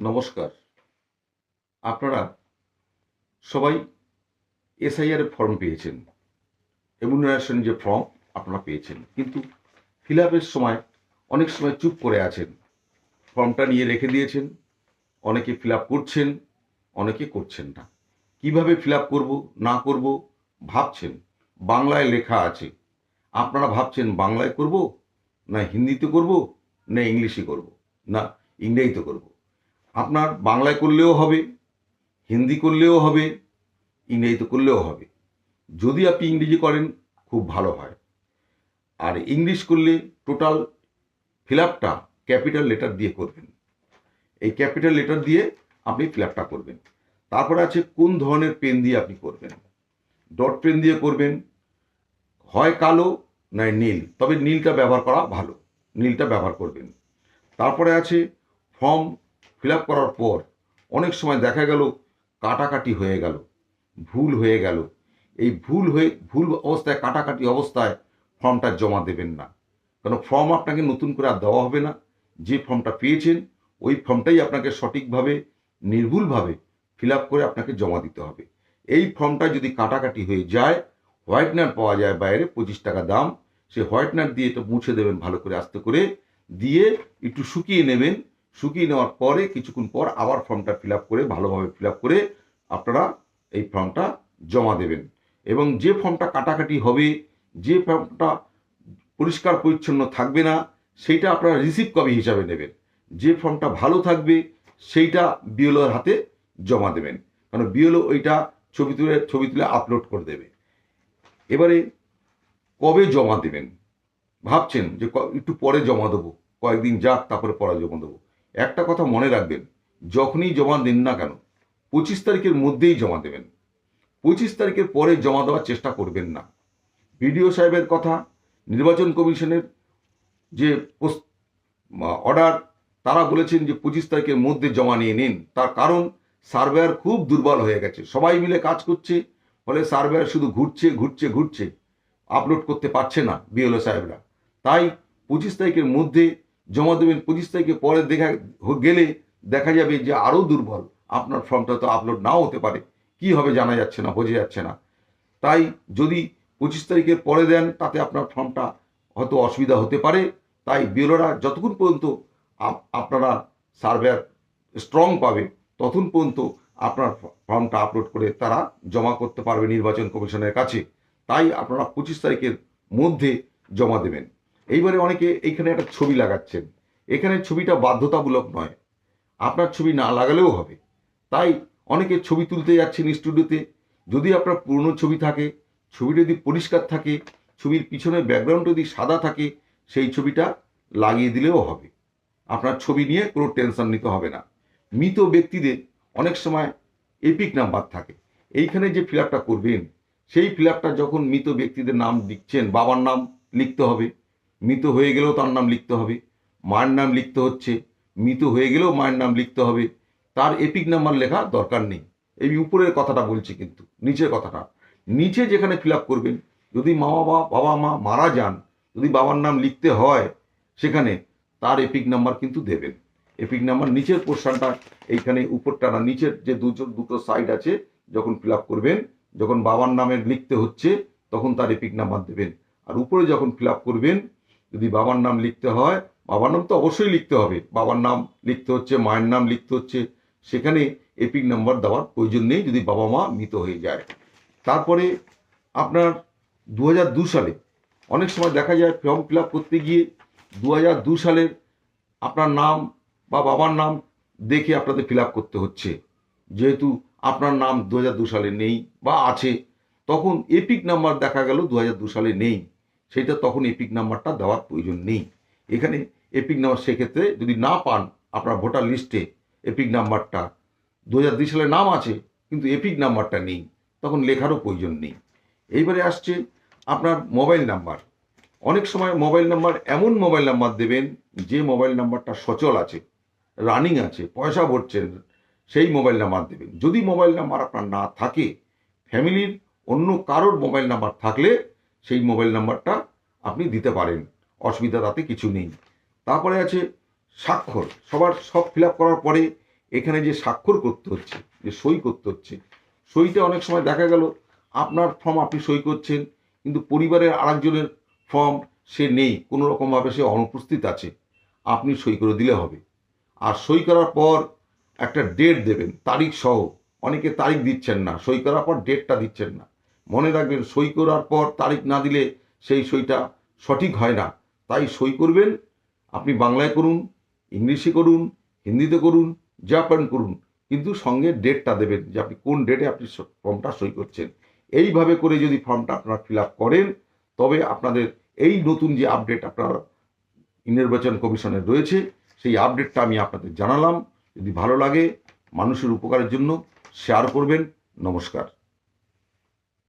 নমস্কার। আপনারা সবাই এসআইআর ফর্ম পেয়েছেন। এমুনারেশন যে ফর্ম আপনারা পেয়েছেন। কিন্তু ফিল সময় অনেক সময় চুপ করে আছেন। ফর্মটা নিয়ে রেখে দিয়েছেন। অনেকে ফিল করছেন, অনেকে করছেন না। কীভাবে ফিল করব, না করব, ভাবছেন? বাংলায় লেখা আছে। আপনারা ভাবছেন বাংলায় করব, না হিন্দিতে করব, না ইংলিশে করব, না ইংরেজিতে করব। আপনার বাংলায় করলেও হবে, হিন্দি করলেও হবে, ইংরেজিতে করলেও হবে। যদি আপনি ইংরেজি করেন, খুব ভালো হয়। আর ইংলিশ করলে টোটাল ফিল আপটা ক্যাপিটাল লেটার দিয়ে করবেন। এই ক্যাপিটাল লেটার দিয়ে আপনি ফিল করবেন। তারপরে আছে কোন ধরনের পেন দিয়ে আপনি করবেন। ডট পেন দিয়ে করবেন, হয় কালো নয় নীল, তবে নীলটা ব্যবহার করা ভালো, নীলটা ব্যবহার করবেন। তারপরে আছে ফর্ম ফিল করার পর অনেক সময় দেখা গেল কাটাকাটি হয়ে গেল, ভুল হয়ে গেল। এই ভুল হয়ে, ভুল অবস্থায়, কাটাকাটি অবস্থায় ফর্মটা জমা দেবেন না। কারণ ফর্ম আপনাকে নতুন করে আর দেওয়া হবে না। যে ফর্মটা পেয়েছেন, ওই ফর্মটাই আপনাকে সঠিকভাবে, নির্ভুলভাবে ফিল করে আপনাকে জমা দিতে হবে। এই ফর্মটা যদি কাটাকাটি হয়ে যায় হোয়াইটনার পাওয়া যায় বাইরে, পঁচিশ টাকা দাম। সে হোয়াইটনার দিয়ে এটা মুছে দেবেন ভালো করে, আস্তে করে। দিয়ে একটু শুকিয়ে নেবেন। শুকিয়ে নেওয়ার পরে কিছুক্ষণ পর আবার ফর্মটা ফিল করে ভালোভাবে ফিল করে আপনারা এই ফর্মটা জমা দেবেন। এবং যে ফর্মটা কাটাকাটি হবে, যে ফর্মটা পরিষ্কার পরিচ্ছন্ন থাকবে না, সেইটা আপনারা রিসিভ কপি হিসাবে নেবেন। যে ফর্মটা ভালো থাকবে, সেইটা বিএলওর হাতে জমা দেবেন। কারণ বিএলও ওইটা ছবি তুলে ছবি তুলে আপলোড করে দেবে। এবারে কবে জমা দেবেন? ভাবছেন যে একটু পরে জমা দেবো, কয়েকদিন যাক, তারপরে পরে জমা দেবো। একটা কথা মনে রাখবেন, যখনই জমা দিন না কেন, পঁচিশ তারিখের মধ্যেই জমা দেবেন। পঁচিশ তারিখের পরে জমা দেওয়ার চেষ্টা করবেন না। বিডিও সাহেবের কথা, নির্বাচন কমিশনের যে অর্ডার, তারা বলেছেন যে পঁচিশ তারিখের মধ্যে জমা নিয়ে নিন। তার কারণ, সার্ভেয়ার খুব দুর্বল হয়ে গেছে। সবাই মিলে কাজ করছে, ফলে সার্ভেয়ার শুধু ঘুরছে ঘুরছে ঘুরছে, আপলোড করতে পারছে না বিএলও সাহেবরা। তাই পঁচিশ তারিখের মধ্যে জমা দেবেন পঁচিশ তারিখে, পরে দেখা গেলে দেখা যাবে যে আরও দুর্বল। আপনার ফর্মটা তো আপলোড নাও হতে পারে। কি হবে জানা যাচ্ছে না, বোঝা যাচ্ছে না। তাই যদি পঁচিশ তারিখের পরে দেন, তাতে আপনার ফর্মটা হয়তো অসুবিধা হতে পারে। তাই বিএলওরা যতক্ষণ পর্যন্ত আপ- আপনারা সার্ভেয়ার স্ট্রং পাবে, ততক্ষণ পর্যন্ত আপনার ফর্মটা আপলোড করে তারা জমা করতে পারবে নির্বাচন কমিশনের কাছে। তাই আপনারা পঁচিশ তারিখের মধ্যে জমা দেবেন। এইবারে অনেকে এইখানে একটা ছবি লাগাচ্ছেন। এখানে ছবিটা বাধ্যতামূলক নয়। আপনার ছবি না লাগালেও হবে। তাই অনেকে ছবি তুলতে যাচ্ছেন স্টুডিওতে। যদি আপনার পুরনো ছবি থাকে, ছবিটা যদি পরিষ্কার থাকে, ছবির পিছনের ব্যাকগ্রাউন্ড যদি সাদা থাকে, সেই ছবিটা লাগিয়ে দিলেও হবে। আপনার ছবি নিয়ে কোনো টেনশন নিতে হবে না। মৃত ব্যক্তিদের অনেক সময় এপিক নাম্বার থাকে। এইখানে যে ফিল করবেন, সেই ফিল যখন মৃত ব্যক্তিদের নাম লিখছেন, বাবার নাম লিখতে হবে। মৃত হয়ে গেলেও তার নাম লিখতে হবে। মায়ের নাম লিখতে হচ্ছে। মৃত হয়ে গেলেও মায়ের নাম লিখতে হবে। তার এপিক নাম্বার লেখা দরকার নেই। এই উপরের কথাটা বলছি কিন্তু, নিচের কথাটা। নিচে যেখানে ফিল করবেন, যদি মা বাবা বাবা মা মারা যান, যদি বাবার নাম লিখতে হয়, সেখানে তার এপিক নাম্বার কিন্তু দেবেন। এপিক নাম্বার নিচের পোর্শনটা এইখানে উপরটা না, নিচের যে দুটো দুটো সাইড আছে, যখন ফিল করবেন, যখন বাবার নামে লিখতে হচ্ছে, তখন তার এপিক নাম্বার দেবেন। আর উপরে যখন ফিল করবেন যদি বাবার নাম লিখতে হয়, বাবার নাম তো অবশ্যই লিখতে হবে। বাবার নাম লিখতে হচ্ছে, মায়ের নাম লিখতে হচ্ছে, সেখানে এপিক নাম্বার দেওয়ার প্রয়োজন নেই যদি বাবা মা মৃত হয়ে যায়। তারপরে আপনার দু সালে অনেক সময় দেখা যায় ফর্ম ফিল করতে গিয়ে দু সালের আপনার নাম বা বাবার নাম দেখে আপনাদের ফিল করতে হচ্ছে। যেহেতু আপনার নাম দু সালে নেই বা আছে, তখন এপিক নাম্বার দেখা গেল দু সালে নেই। সেটা তখন এপিক নাম্বারটা দেওয়ার প্রয়োজন নেই। এখানে এপিক নাম্বার সেক্ষেত্রে যদি না পান, আপনার ভোটার লিস্টে এপিক নাম্বারটা দু সালের নাম আছে, কিন্তু এপিক নাম্বারটা নেই, তখন লেখারও প্রয়োজন নেই। এইবারে আসছে আপনার মোবাইল নাম্বার অনেক সময় মোবাইল নাম্বার এমন মোবাইল নাম্বার দেবেন, যে মোবাইল নাম্বারটা সচল আছে রানিং আছে, পয়সা ভরছেন, সেই মোবাইল নাম্বার দেবেন। যদি মোবাইল নাম্বার আপনার না থাকে ফ্যামিলির অন্য কারোর মোবাইল নাম্বার থাকলে সেই মোবাইল নাম্বারটা আপনি দিতে পারেন। অসুবিধা তাতে কিছু নেই। তারপরে আছে স্বাক্ষর। সবার সব ফিল করার পরে এখানে যে স্বাক্ষর করতে হচ্ছে, যে সই করতে হচ্ছে, সইটা অনেক সময় দেখা গেল, আপনার ফর্ম আপনি সই করছেন, কিন্তু পরিবারের আরেকজনের ফর্ম সে নেই। কোনো রকমভাবে সে অনুপস্থিত আছে। আপনি সই করে দিলে হবে। আর সই করার পর একটা ডেট দেবেন, তারিখ সহ। অনেকে তারিখ দিচ্ছেন না। সই করার পর ডেটটা দিচ্ছেন না। মনে রাখবেন সই করার পর তারিখ না দিলে সেই সইটা সঠিক হয় না। তাই সই করবেন, আপনি বাংলায় করুন, ইংলিশে করুন, হিন্দিতে করুন, জাপান করুন, কিন্তু সঙ্গে ডেটটা দেবেন যে আপনি কোন ডেটে আপনি ফর্মটা সই করছেন। এইভাবে করে যদি ফর্মটা আপনারা ফিল আপ করেন, তবে আপনাদের এই নতুন যে আপডেট আপনার নির্বাচন কমিশনের রয়েছে, সেই আপডেটটা আমি আপনাদের জানালাম। যদি ভালো লাগে মানুষের উপকারের জন্য শেয়ার করবেন। নমস্কার।